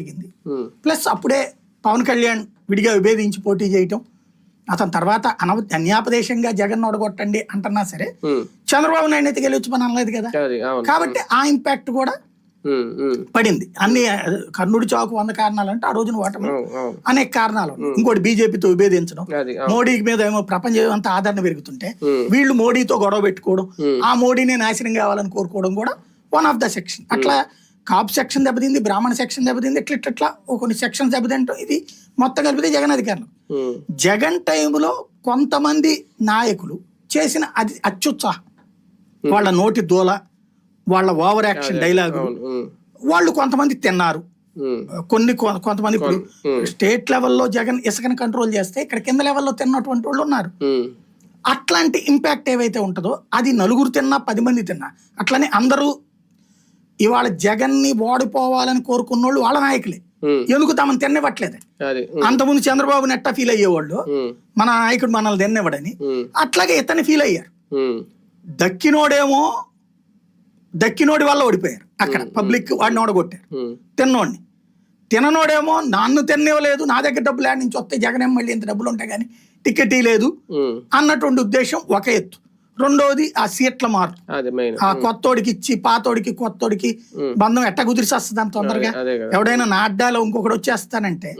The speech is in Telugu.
జరిగింది. ప్లస్ అప్పుడే పవన్ కళ్యాణ్ విడిగా విభేదించి పోటీ చేయటం అతని తర్వాత అనవ అన్యాపదేశంగా జగన్ ఓడగొట్టండి అంటున్నా సరే చంద్రబాబు నాయుడు అయితే గెలిచి పని అనలేదు కదా? కాబట్టి ఆ ఇంపాక్ట్ కూడా పడింది. అన్ని కర్ణుడి చావుకు వంద కారణాలు అంటే ఆ రోజున ఓటమి అనేక కారణాలు. ఇంకోటి బీజేపీతో విభేదించడం మోడీ మీద ఏమో ప్రపంచం అంతా ఆదరణ పెరుగుతుంటే. వీళ్ళు మోడీతో గొడవ పెట్టుకోవడం. ఆ మోడీని నాశనం కావాలని కోరుకోవడం కూడా వన్ ఆఫ్ ద సెక్షన్ అట్లా కాపు సెక్షన్ దెబ్బతింది బ్రాహ్మణ సెక్షన్ దెబ్బతింది ఇట్లా ఇట్లా కొన్ని సెక్షన్స్ దెబ్బతింటాం. ఇది మొత్తం కలిపితే జగన్ అధికారులు. జగన్ టైంలో కొంతమంది నాయకులు చేసిన అది అత్యుత్సాహం. వాళ్ళ నోటి దూల వాళ్ళ ఓవర్ యాక్షన్ ఉమ్, వాళ్ళు కొంతమంది తిన్నారు. కొన్ని కొంతమంది ఇప్పుడు. స్టేట్ లెవెల్లో జగన్ ఇసుకని కంట్రోల్ చేస్తే ఇక్కడ కింద లెవెల్లో తిన్నటువంటి వాళ్ళు ఉన్నారు. అట్లాంటి ఇంపాక్ట్ ఏవైతే ఉంటుందో అది నలుగురు తిన్నా పది మంది తిన్నా అట్లనే అందరూ ఇవాళ జగన్ని ఓడిపోవాలని కోరుకున్న వాళ్ళు వాళ్ళ నాయకులే ఎందుకు తమను ఉమ్, అంతకుముందు చంద్రబాబు నెట్ట ఫీల్ అయ్యేవాళ్ళు మన నాయకుడు మనల్ని తిన్నవాడని ఉమ్, అట్లాగే ఇతన్ని ఫీల్ అయ్యారు. దక్కినోడేమో దక్కినోడి వల్ల ఓడిపోయారు అక్కడ పబ్లిక్ వాడిని ఓడగొట్టారు. తిన్నోడిని. తిననోడేమో నన్ను తినేవలేదు నా దగ్గర డబ్బులు యాడ్ నుంచి వస్తే జగన్ మళ్ళీ ఇంత డబ్బులు ఉంటాయి కానీ టికెట్ లేదు అన్నటువంటి ఉద్దేశం ఒక ఎత్తు. రెండోది ఆ సీట్ల మార్పు. ఆ కొత్తోడికి ఇచ్చి పాతోడికి కొత్తోడికి బంధం ఎట్ట కుదిరిసేస్తుంది అంత తొందరగా? ఎవడైనా నా అడ్డాలో ఇంకొకటి వచ్చేస్తానంటే.